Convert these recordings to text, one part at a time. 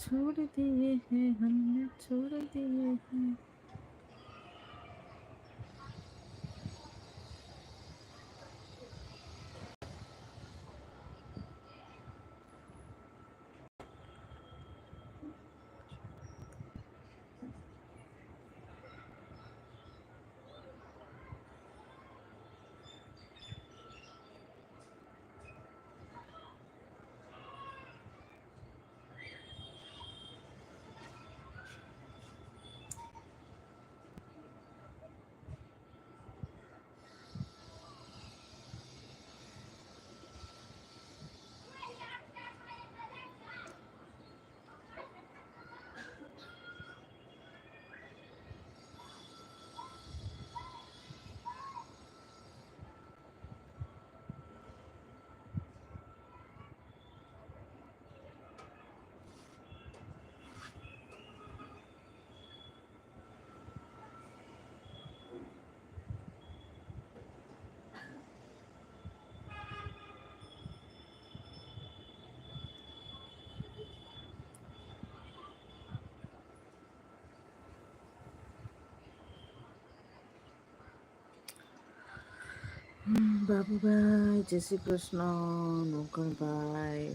छोड़ दिए हैं हमने छोड़ दिए हैं બાબુભાઈ જય શ્રી કૃષ્ણ નોકણભાઈ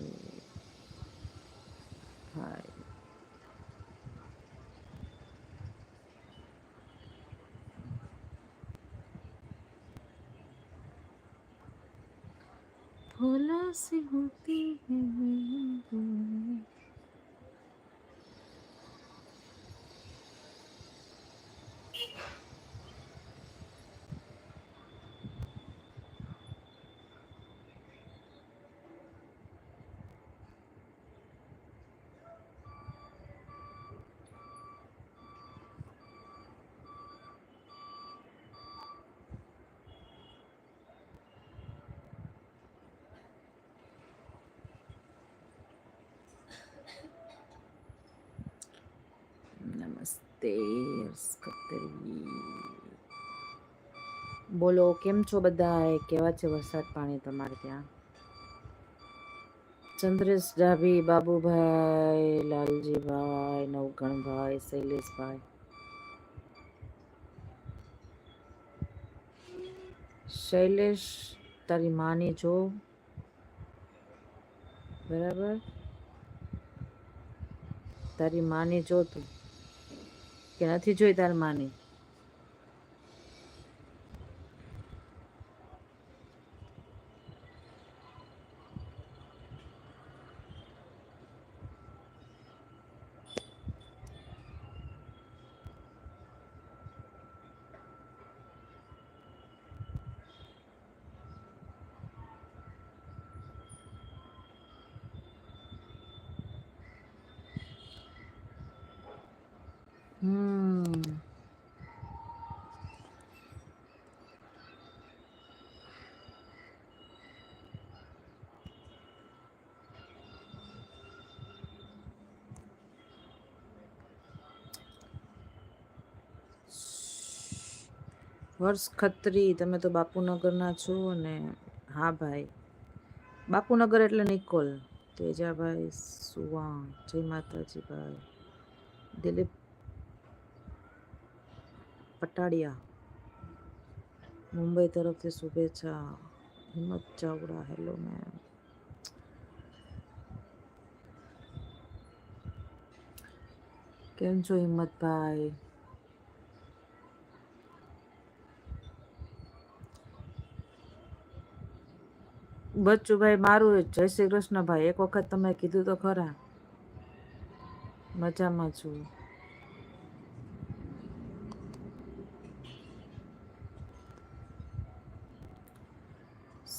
ભાઈ भोला सी होती है નમસ્તે બોલો, કેમ છો બધા કેવા છે વરસાદ પાણી તમારે ત્યાં? ચંદ્રેશ ડાભી બાબુભાઈ, લાલજીભાઈ, નવગણભાઈ, શૈલેષભાઈ. શૈલેષ, તારી માની જો બરાબર? તારી માની જો તું? કે નથી જોઈ માની. વર્ષ ખત્રી, તમે તો બાપુનગરના છો ને હા ભાઈ. બાપુનગર એટલે નિકોલ, તેજાભાઈ સુવાણ જય માતાજી ભાઈ. દિલીપ પટાડિયા. મુંબઈ તરફથી શુભેચ્છા. હિંમત ચાવડા, હેલો મેમ. કેમ છો હિંમતભાઈ? બચ્ચુભાઈ, મારું જય શ્રી કૃષ્ણ ભાઈ. એક વખત તમે કીધું તો ખરા. મજામાં છું.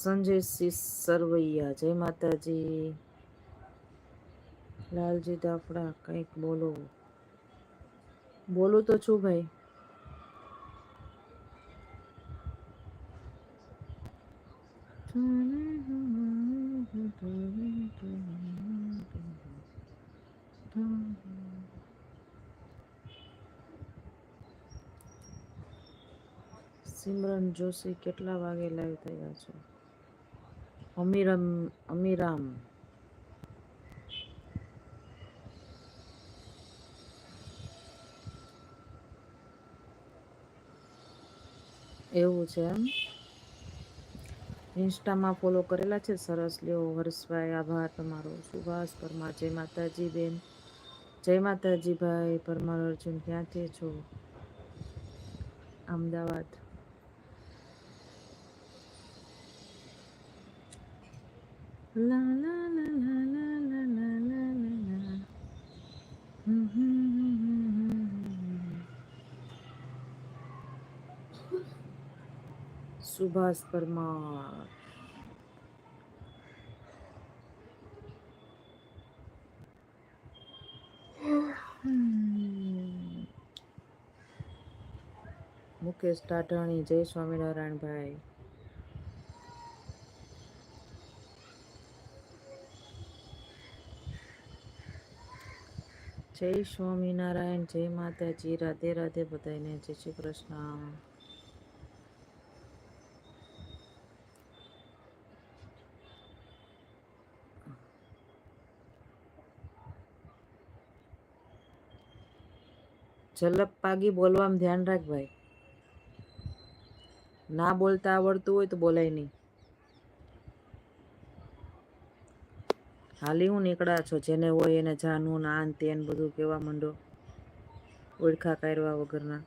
સંજય સિંહ સરવૈયા. જય માતાજી. લાલજી દાફડા કંઈક બોલો. બોલું તો છું ભાઈ. સિમરન જોશી કેટલા વાગે લાઈવ થયા છો? અમીરમ અમીરામ એવું છે એમ? ઇન્સ્ટામાં ફોલો કરેલા છે? સરસ લ્યો, હર્ષભાઈ, આભાર તમારો. સુભાષ પરમાર, જય માતાજી બેન. જય માતાજી ભાઈ, પરમાર અર્જુન, ક્યાંથી છો? અમદાવાદ. સુભાષ પરમાર. મુકેશ ટાઢાણી જય સ્વામિનારાયણ ભાઈ જય સ્વામિનારાયણ, જય માતાજી. રાધે રાધે બધાને જય શ્રી કૃષ્ણ. ઝલક પાગી બોલવામાં ધ્યાન રાખ ભાઈ. ના બોલતા આવડતું હોય તો બોલાય નહીં. હાલી હું નીકળ્યા છો, જેને હોય એને જાનું ના તેન બધું કેવા માંડો? ઓળખા કાઢવા વગરના.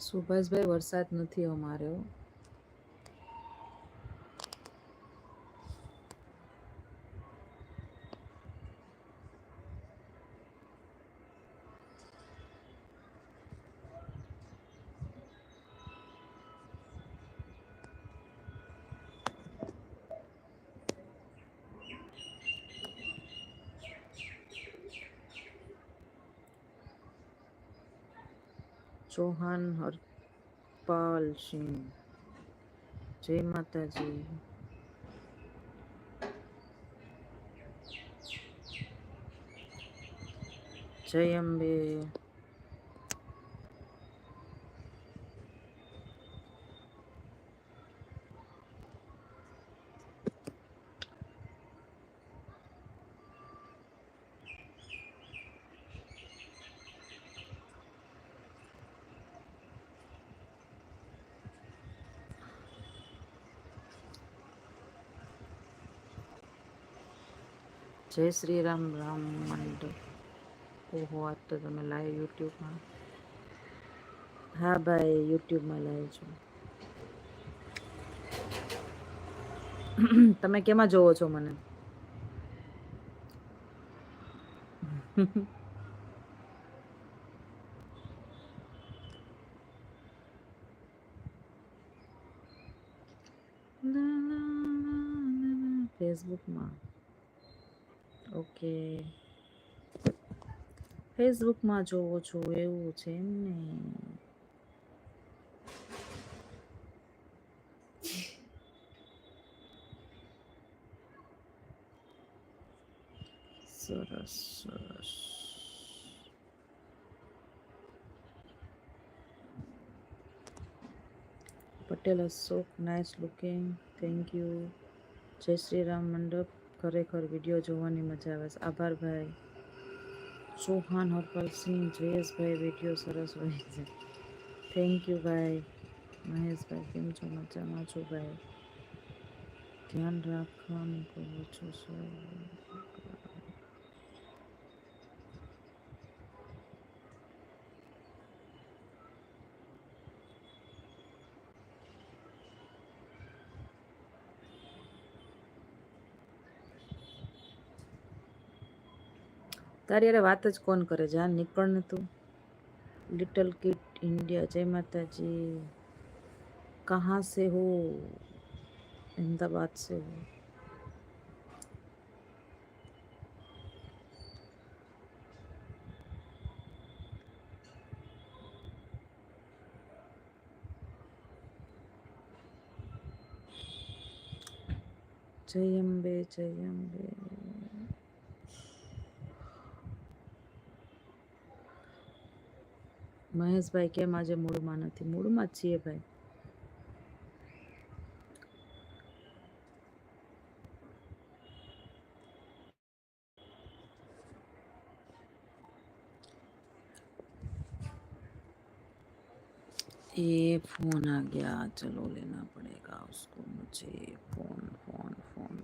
સુભાષભાઈ, વરસાદ નથી અમારે હો. ચૌહાણ હરપાલ સિંહ જય માતાજી જય અંબે જય શ્રી રામ રામ મંડળ ઓહો આજ તો તમે લાઈવ યુટ્યુબમાં હા ભાઈ યુટ્યુબમાં લાઈવ છો તમે કેમાં જોવો છો મને ફેસબુકમાં ઓકે. ફેસબુકમાં જોવો છો, એવું છે એમ ને? સરસ સરસ. Patel Ashok nice looking thank you જય શ્રી રામ મંડપ. ખરેખર વીડિયો જોવાની મજા આવે છે. આભાર ભાઈ. ચૌહાણ હરપાલસિંહ જયેશભાઈ, વીડિયો સરસ હોય છે. થેન્ક યુ ભાઈ. મહેશભાઈ, કેમ છો? મજામાં છો ભાઈ? ધ્યાન રાખવાનું કહું છું સર તારી યારે વાત જ કોણ કરે જાન નીકળ ને તું लिटिल किट इंडिया जय माता जी कहाँ से हो अहमदाबाद से हो जय अम्बे जय अम्बे મહેશભાઈ કેમ આજે મૂડમાં નથી મૂડમાં જ છીએ ભાઈ ये फोन आ गया चलो लेना पड़ेगा उसको मुझे फोन फोन